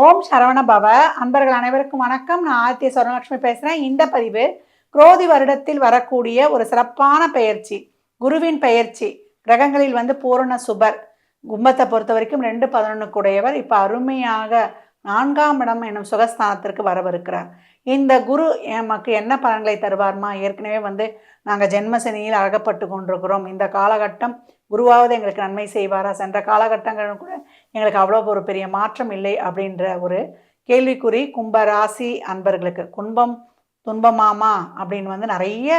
ஓம் சரவண பவ. அன்பர்கள் அனைவருக்கும் வணக்கம். நான் ஆதித்ய சரவணலட்சுமி பேசுகிறேன் இந்த பதிவு குரோதி வருடத்தில் வரக்கூடிய ஒரு சிறப்பான பெயர்ச்சி குருவின் பெயர்ச்சி கிரகங்களில் வந்து பூரண சுபர். கும்பத்தை பொறுத்த வரைக்கும் ரெண்டு பதினொன்றுக்குடையவர் இப்போ அருமையாக நான்காம் இடம் என்னும் சுகஸ்தானத்திற்கு வரவிருக்கிறார். இந்த குரு எமக்கு என்ன பலன்களை தருவார்மா? ஏற்கனவே வந்து நாங்கள் ஜென்மசனியில் அழகப்பட்டு கொண்டிருக்கிறோம். இந்த காலகட்டம் குருவாவது எங்களுக்கு நன்மை செய்வாரா? சென்ற காலகட்டங்கள் கூட எங்களுக்கு அவ்வளோ ஒரு பெரிய மாற்றம் இல்லை அப்படின்ற ஒரு கேள்விக்குறி கும்ப ராசி அன்பர்களுக்கு. குன்பம் துன்பமாமா அப்படின்னு வந்து நிறைய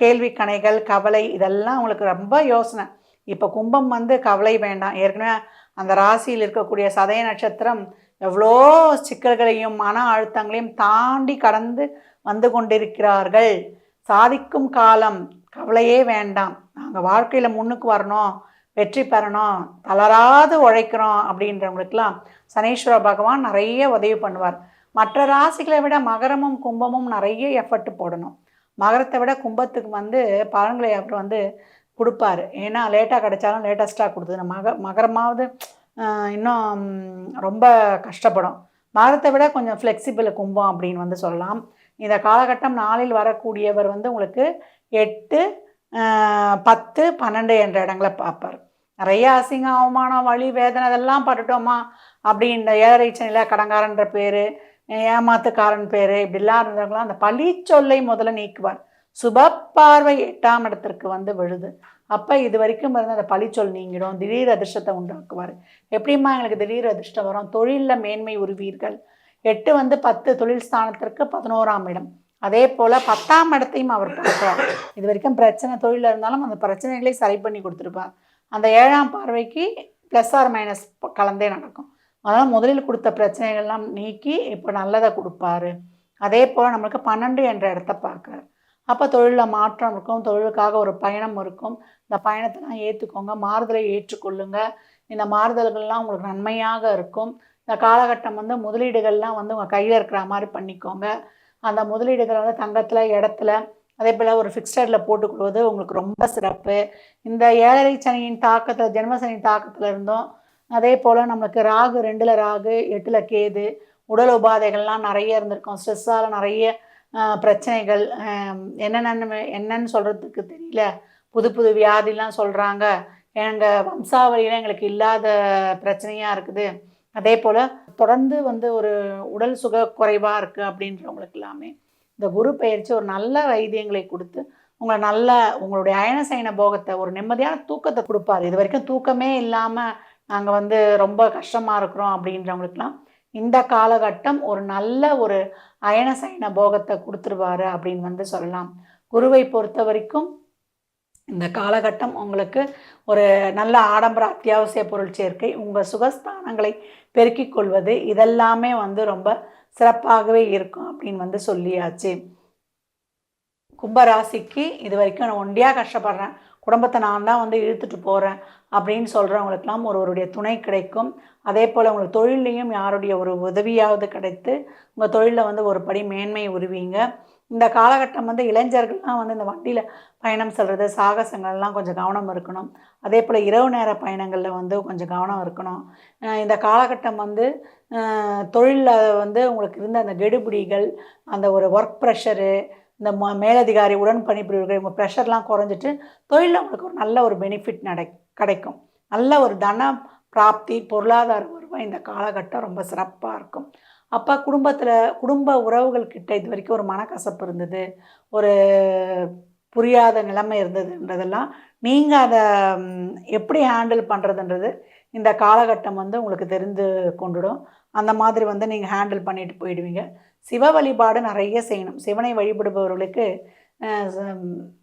கேள்வி கணைகள் கவலை இதெல்லாம் உங்களுக்கு ரொம்ப யோசனை. இப்போ கும்பம் வந்து கவலை வேண்டாம். ஏற்கனவே அந்த ராசியில் இருக்கக்கூடிய சதய நட்சத்திரம் எவ்வளோ சிக்கல்களையும் மன அழுத்தங்களையும் தாண்டி கடந்து வந்து கொண்டிருக்கிறார்கள். சாதிக்கும் காலம் கவலையே வேண்டாம். நாங்கள் வாழ்க்கையில் முன்னுக்கு வரணும். வெற்றி பெறணும் தளராது உழைக்கிறோம் அப்படின்றவங்களுக்கெல்லாம் சனீஸ்வர பகவான் நிறைய உதவி பண்ணுவார். மற்ற ராசிகளை விட மகரமும் கும்பமும் நிறைய எஃபர்ட் போடணும். மகரத்தை விட கும்பத்துக்கு வந்து பலன்களை அவர் வந்து கொடுப்பாரு. ஏன்னா லேட்டாக கிடைச்சாலும் லேட்டஸ்ட்டாக கொடுத்தது. மக மகரமாவது இன்னும் ரொம்ப கஷ்டப்படும். மகரத்தை விட கொஞ்சம் ஃப்ளெக்சிபிள் கும்பம் அப்படின்னு வந்து சொல்லலாம். இந்த காலகட்டம் நாளில் வரக்கூடியவர் வந்து உங்களுக்கு எட்டு பத்து பன்னெண்டு என்ற இடங்களை பார்ப்பார். நிறைய அசிங்க அவமானம் வலி வேதனை இதெல்லாம் பட்டுட்டோமா? அப்படின்ற ஏழரை கடங்காரன்ற பேர் ஏமாத்துக்காரன் பேர் இப்படிலாம் இருந்தவங்களாம் அந்த பழி சொல்லை முதல்ல நீக்குவார். சுப பார்வை எட்டாம் இடத்திற்கு வந்து விழுது. அப்போ இது வரைக்கும் இருந்து அந்த பழிச்சொல் நீங்கிடும். திடீர் அதிர்ஷ்டத்தை உண்டாக்குவார். எப்படிம்மா எங்களுக்கு திடீர் அதிர்ஷ்டம் வரும்? தொழிலில் மேன்மை உருவீர்கள். எட்டு வந்து பத்து தொழில் ஸ்தானத்திற்கு பதினோராம் இடம். அதே போல் பத்தாம் இடத்தையும் அவர் பார்க்குறார். இது வரைக்கும் பிரச்சனை தொழிலில் இருந்தாலும் அந்த பிரச்சனைகளை சரி பண்ணி கொடுத்துருப்பார். அந்த ஏழாம் பார்வைக்கு ப்ளஸ் ஆர் மைனஸ் கலந்தே நடக்கும். அதனால் முதலில் கொடுத்த பிரச்சனைகள்லாம் நீக்கி இப்போ நல்லதை கொடுப்பாரு. அதே போல் நம்மளுக்கு பன்னெண்டு என்ற இடத்த பார்க்குறாரு. அப்போ தொழிலில் மாற்றம் இருக்கும் தொழிலுக்காக ஒரு பயணம் இருக்கும். இந்த பயணத்தெல்லாம் ஏற்றுக்கோங்க மாறுதலை ஏற்றுக்கொள்ளுங்க. இந்த மாறுதல்கள்லாம் உங்களுக்கு நன்மையாக இருக்கும். இந்த காலகட்டம் வந்து முதலீடுகள்லாம் வந்து உங்கள் கையில் இருக்கிற மாதிரி பண்ணிக்கோங்க. அந்த முதலீடுகள் வந்து தங்கத்தில் இடத்துல அதே போல் ஒரு ஃபிக்ஸ்டரில் போட்டுக்கொள்வது உங்களுக்கு ரொம்ப சிறப்பு. இந்த ஏழரை சனியின் தாக்கத்தில் ஜென்மசனியின் தாக்கத்தில் இருந்தோம் அதே போல் நம்மளுக்கு ராகு ரெண்டில் ராகு எட்டில் கேது உடல் உபாதைகள்லாம் நிறைய இருந்திருக்கும். ஸ்ட்ரெஸ்ஸால் நிறைய பிரச்சனைகள் என்னென்னு என்னன்னு சொல்கிறதுக்கு தெரியல. புது புது வியாதிலாம் சொல்கிறாங்க எங்கள் வம்சாவளியில் எங்களுக்கு இல்லாத பிரச்சனையாக இருக்குது. அதே போல் தொடர்ந்து வந்து ஒரு உடல் சுக குறைவாக இருக்குது அப்படின்றவங்களுக்கு எல்லாமே இந்த குரு பயிற்சி ஒரு நல்ல வைத்தியங்களை கொடுத்து உங்களை நல்ல உங்களுடைய அயன சயன போகத்தை ஒரு நிம்மதியான தூக்கத்தை கொடுப்பாரு. இது வரைக்கும் தூக்கமே இல்லாமல் நாங்கள் வந்து ரொம்ப கஷ்டமாக இருக்கிறோம் அப்படின்றவங்களுக்குலாம் இந்த காலகட்டம் ஒரு நல்ல ஒரு அயன சயன போகத்தை கொடுத்துருவாரு அப்படின்னு வந்து சொல்லலாம். குருவை பொறுத்த வரைக்கும் இந்த காலகட்டம் உங்களுக்கு ஒரு நல்ல ஆடம்பர அத்தியாவசிய பொருள் சேர்க்கை. உங்கள் சுகஸ்தானங்களை பெருக்கிக் கொள்வது இதெல்லாமே வந்து ரொம்ப சிறப்பாகவே இருக்கும் அப்படின்னு வந்து சொல்லியாச்சு. கும்பராசிக்கு இது வரைக்கும் நான் ஒண்டியாக கஷ்டப்படுறேன். குடும்பத்தை நான் தான் வந்து இழுத்துட்டு போகிறேன் அப்படின்னு சொல்கிறவங்களுக்கெல்லாம் ஒருவருடைய துணை கிடைக்கும். அதே போல் உங்களுக்கு தொழிலையும் யாருடைய ஒரு உதவியாவது கிடைத்து உங்கள் தொழிலில் வந்து ஒரு படி மேன்மை உருவீங்க. இந்த காலகட்டம் வந்து இளைஞர்கள்லாம் வந்து இந்த வண்டியில் பயணம் செல்வது சாகசங்கள்லாம் கொஞ்சம் கவனம் இருக்கணும். அதே போல் இரவு நேர பயணங்களில் வந்து கொஞ்சம் கவனம் இருக்கணும். இந்த காலகட்டம் வந்து தொழிலில் வந்து உங்களுக்கு இருந்த அந்த கெடுபிடிகள் அந்த ஒரு ஒர்க் ப்ரெஷரு இந்த ம மேலதிகாரி உடன் பணிபுரியவர்கள் இவங்க ப்ரெஷர்லாம் குறைஞ்சிட்டு தொழிலில் உங்களுக்கு ஒரு நல்ல ஒரு பெனிஃபிட் நடை கிடைக்கும். நல்ல ஒரு தன பிராப்தி பொருளாதார வருவாய் இந்த காலகட்டம் ரொம்ப சிறப்பாக இருக்கும். அப்போ குடும்பத்தில் குடும்ப உறவுகள் கிட்ட இது வரைக்கும் ஒரு மனக்கசப்பு இருந்தது. ஒரு புரியாத நிலைமை இருந்ததுன்றதெல்லாம் நீங்கள் அதை எப்படி ஹேண்டில் பண்ணுறதுன்றது இந்த காலகட்டம் வந்து உங்களுக்கு தெரிந்து கொண்டுடும். அந்த மாதிரி வந்து நீங்கள் ஹேண்டில் பண்ணிட்டு போயிடுவீங்க. சிவ வழிபாடு நிறைய செய்யணும். சிவனை வழிபடுபவர்களுக்கு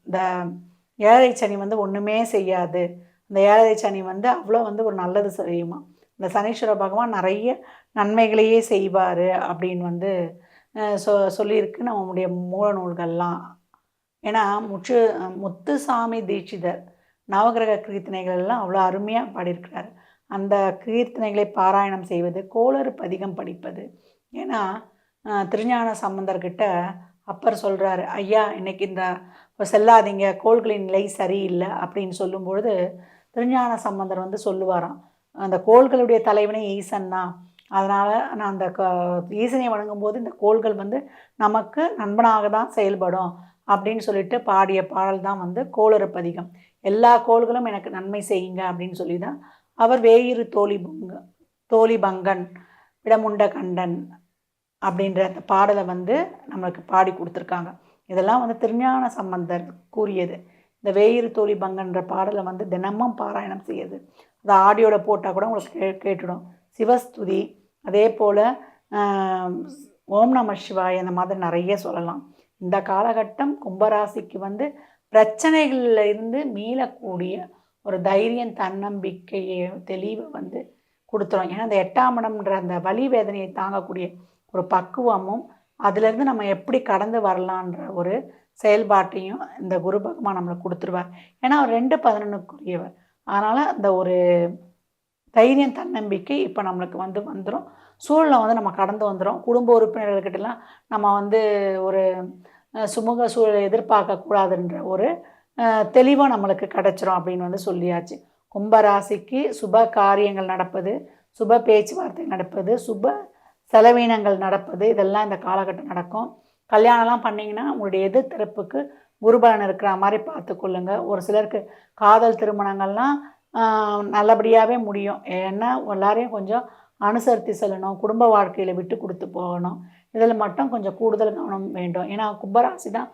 இந்த ஏழை சனி வந்து ஒன்றுமே செய்யாது. இந்த ஏழரை சனி வந்து அவ்வளோ வந்து ஒரு நல்லது செய்யுமா? இந்த சனீஸ்வர பகவான் நிறைய நன்மைகளையே செய்வார் அப்படின்னு வந்து சொ சொல்லியிருக்கு நம்முடைய மூல நூல்கள்லாம். ஏன்னா முற்று முத்துசாமி தீட்சிதர் நவகிரக கீர்த்தனைகள் எல்லாம் அவ்வளோ அருமையாக பாடியிருக்கிறார். அந்த கீர்த்தனைகளை பாராயணம் செய்வது கோளறு பதிகம் படிப்பது. ஏன்னா திருஞான சம்பந்தர்கிட்ட அப்பர் சொல்கிறாரு ஐயா இன்னைக்கு இந்த செல்லாதீங்க கோள்களின் நிலை சரியில்லை அப்படின்னு சொல்லும்பொழுது திருஞான சம்பந்தர் வந்து சொல்லுவாராம் அந்த கோள்களுடைய தலைவனே ஈசன் தான் அதனால் நான் அந்த க ஈசனை வணங்கும்போது இந்த கோள்கள் வந்து நமக்கு நண்பனாக தான் செயல்படும் அப்படின்னு சொல்லிட்டு பாடிய பாடல் தான் வந்து கோளறுப்பதிகம். எல்லா கோள்களும் எனக்கு நன்மை செய்யுங்க அப்படின்னு சொல்லி தான் அவர் வேயிறு தோழி பங்க தோழி பங்கன் இடமுண்ட கண்டன் அப்படின்ற அந்த பாடலை வந்து நம்மளுக்கு பாடி கொடுத்துருக்காங்க. இதெல்லாம் வந்து திருஞான சம்பந்தர் கூறியது. இந்த வேயிறு தோழி பங்கன்ற பாடலை வந்து தினமும் பாராயணம் செய்யுது அது ஆடியோவில் போட்டால் கூட உங்களுக்கு கே கேட்டுடும். சிவஸ்துதி அதே போல் ஓம் நம சிவாய் அந்த மாதிரி நிறைய சொல்லலாம். இந்த காலகட்டம் கும்பராசிக்கு வந்து பிரச்சனைகளில் இருந்து மீளக்கூடிய ஒரு தைரியம் தன்னம்பிக்கையை தெளிவை வந்து கொடுத்துரும். ஏன்னா அந்த எட்டாம் இடம்ன்ற அந்த வலி வேதனையை தாங்கக்கூடிய ஒரு பக்குவமும் அதுலேருந்து நம்ம எப்படி கடந்து வரலான்ற ஒரு செயல்பாட்டையும் இந்த குரு பகவான் நம்மளுக்கு கொடுத்துருவார். ஏன்னா அவர் ரெண்டு பதினொன்றுக்குரியவர் அதனால் அந்த ஒரு தைரியம் தன்னம்பிக்கை இப்போ நம்மளுக்கு வந்து வந்துடும் சூழலை வந்து நம்ம கடந்து வந்துடும் குடும்ப உறுப்பினர்கள்கிட்டலாம் நம்ம வந்து ஒரு சுமூக சூழலை எதிர்பார்க்கக்கூடாதுன்ற ஒரு தெளிவாக நம்மளுக்கு கிடச்சிரும் அப்படின்னு வந்து சொல்லியாச்சு. கும்பராசிக்கு சுப காரியங்கள் நடப்பது சுப பேச்சுவார்த்தை நடப்பது சுப செலவீனங்கள் நடப்பது இதெல்லாம் இந்த காலகட்டம் நடக்கும். கல்யாணம்லாம் பண்ணிங்கன்னா உங்களுடைய எதிர்த்தரப்புக்கு குருபலன் இருக்கிற மாதிரி பார்த்துக்கொள்ளுங்க ஒரு சிலருக்கு காதல் திருமணங்கள்லாம் நல்லபடியாகவே முடியும். ஏன்னா எல்லாரையும் கொஞ்சம் அனுசரித்து செல்லணும். குடும்ப வாழ்க்கையில் விட்டு கொடுத்து போகணும். இதில் மட்டும் கொஞ்சம் கூடுதல் கவனம் வேண்டும். ஏன்னா கும்பராசி தான்.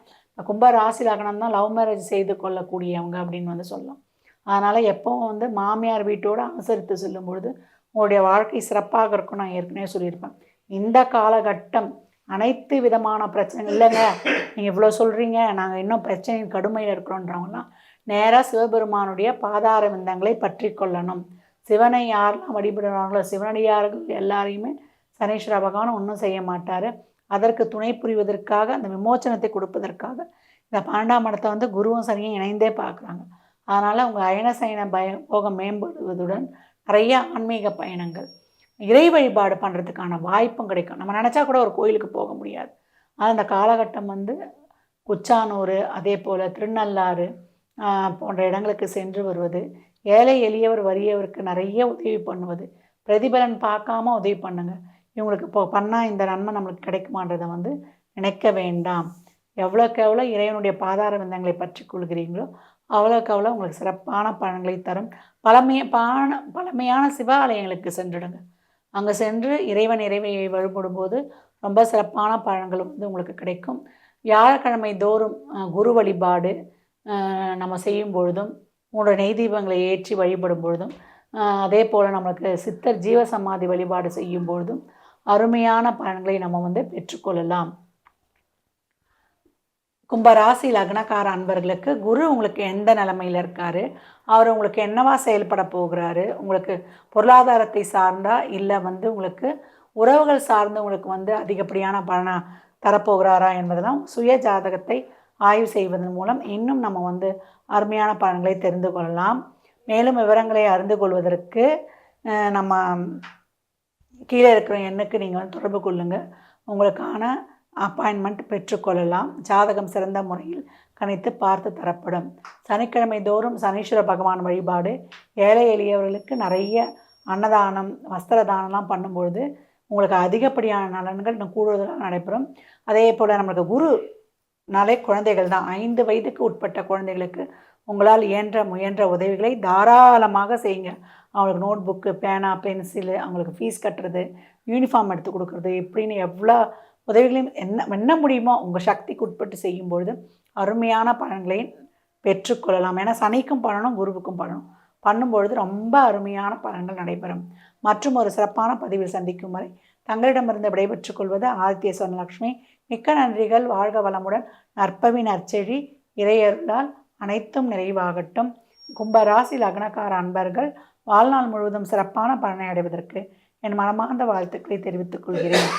கும்பராசி லக்னம் தான் லவ் மேரேஜ் செய்து கொள்ளக்கூடியவங்க அப்படின்னு வந்து சொல்லலாம். அதனால் எப்போவும் வந்து மாமியார் வீட்டோடு அனுசரித்து செல்லும் பொழுது உங்களுடைய வாழ்க்கை சிறப்பாக இருக்கும் நான் ஏற்கனவே சொல்லியிருப்பேன். இந்த காலகட்டம் அனைத்து விதமான பிரச்சனைகள் இல்லைங்க. நீங்கள் இவ்வளோ சொல்கிறீங்க நாங்கள் இன்னும் பிரச்சனையின் கடுமையில் இருக்கிறோன்றவங்களாம் நேராக சிவபெருமானுடைய பாதார விந்தங்களை பற்றி கொள்ளணும். சிவனை யாரெல்லாம் வழிபடுறாங்களோ சிவனடியார்கள் எல்லாரையுமே சனீஸ்வர பகவான் ஒன்றும் செய்ய மாட்டார். அதற்கு துணை புரிவதற்காக அந்த விமோச்சனத்தை கொடுப்பதற்காக இந்த பன்னெண்டாம் இடத்தை வந்து குருவும் சனியும் இணைந்தே பார்க்குறாங்க. அதனால் உங்கள் அயனசயன பய போகம் மேம்படுவதுடன் நிறைய ஆன்மீக பயணங்கள். இறை வழிபாடு பண்ணுறதுக்கான வாய்ப்பும் கிடைக்கும். நம்ம நினச்சா கூட ஒரு கோயிலுக்கு போக முடியாது. ஆனால் அந்த காலகட்டம் வந்து குச்சானூர் அதே போல் திருநள்ளாறு போன்ற இடங்களுக்கு சென்று வருவது ஏழை எளியவர் வறியவருக்கு நிறைய உதவி பண்ணுவது பிரதிபலன் பார்க்காம உதவி பண்ணுங்க. இவங்களுக்கு இப்போ பண்ணால் இந்த நன்மை நம்மளுக்கு கிடைக்குமான்றதை வந்து நினைக்க வேண்டாம். எவ்வளோக்கு எவ்வளோ இறைவனுடைய பாதார விந்தங்களை பற்றி கொள்கிறீங்களோ அவ்வளோக்கு அவ்வளோ உங்களுக்கு சிறப்பான பலன்களை தரும். பழமைய பான பழமையான சிவாலயங்களுக்கு சென்றுடுங்க. அங்கே சென்று இறைவன் இறைவையை வழிபடும்போது ரொம்ப சிறப்பான பழங்களும் வந்து உங்களுக்கு கிடைக்கும். வியாழக்கிழமை தோறும் குரு வழிபாடு நம்ம செய்யும் பொழுதும் உங்களோட நெய் தீபங்களை ஏற்றி வழிபடும் பொழுதும் அதே போல் நம்மளுக்கு சித்தர் ஜீவசமாதி வழிபாடு செய்யும் பொழுதும் அருமையான பலன்களை நம்ம வந்து பெற்றுக்கொள்ளலாம். கும்பராசி லக்னக்கார அன்பர்களுக்கு குரு உங்களுக்கு எந்த நிலமையில் இருக்கார்? அவர் உங்களுக்கு என்னவா செயல்பட போகிறாரு? உங்களுக்கு பொருளாதாரத்தை சார்ந்தா இல்லை வந்து உங்களுக்கு உறவுகள் சார்ந்து உங்களுக்கு வந்து அதிகப்படியான பலனா தரப்போகிறாரா என்பதெல்லாம் சுய ஜாதகத்தை ஆய்வு செய்வதன் மூலம் இன்னும் நம்ம வந்து அருமையான பலன்களை தெரிந்து கொள்ளலாம். மேலும் விவரங்களை அறிந்து கொள்வதற்கு நம்ம கீழே இருக்கிற எண்ணுக்கு நீங்கள் வந்து தொடர்பு கொள்ளுங்கள் உங்களுக்கான அப்பாயின்மெண்ட் பெற்றுக்கொள்ளலாம். ஜாதகம் சிறந்த முறையில் கணித்து பார்த்து தரப்படும். சனிக்கிழமை தோறும் சனீஸ்வர பகவான் வழிபாடு. ஏழை எளியவர்களுக்கு நிறைய அன்னதானம் வஸ்திர தானம்லாம் பண்ணும்பொழுது உங்களுக்கு அதிகப்படியான நலன்கள் இன்னும் கூடுதலாக நடைபெறும். அதே போல் நம்மளுக்கு குரு நாளே குழந்தைகள் தான். ஐந்து வயதுக்கு உட்பட்ட குழந்தைகளுக்கு உங்களால் இயன்ற முயன்ற உதவிகளை தாராளமாக செய்யுங்க. அவங்களுக்கு நோட் புக்கு பேனா பென்சிலு அவங்களுக்கு ஃபீஸ் கட்டுறது யூனிஃபார்ம் எடுத்து கொடுக்குறது இப்படின்னு எவ்வளோ உதவிகளையும் என்ன என்ன முடியுமோ உங்கள் சக்திக்கு உட்பட்டு செய்யும்பொழுது அருமையான பலன்களை பெற்றுக்கொள்ளலாம். ஏன்னா சனிக்கும் பண்ணணும் குருவுக்கும் பண்ணணும் பண்ணும்பொழுது ரொம்ப அருமையான பலன்கள் நடைபெறும். மற்றும் ஒரு சிறப்பான பதிவில் சந்திக்கும் வரை தங்களிடமிருந்து விடைபெற்றுக் கொள்வது ஆதித்ய சொர்ணலக்ஷ்மி. மிக்க நன்றிகள். வாழ்க வளமுடன். நற்பவின் நற்செழி இறையருளால் அனைத்தும் நிறைவாகட்டும். கும்பராசி லக்னக்கார அன்பர்கள் வாழ்நாள் முழுவதும் சிறப்பான பலனை அடைவதற்கு என் மனமார்ந்த வாழ்த்துக்களை தெரிவித்துக் கொள்கிறேன்.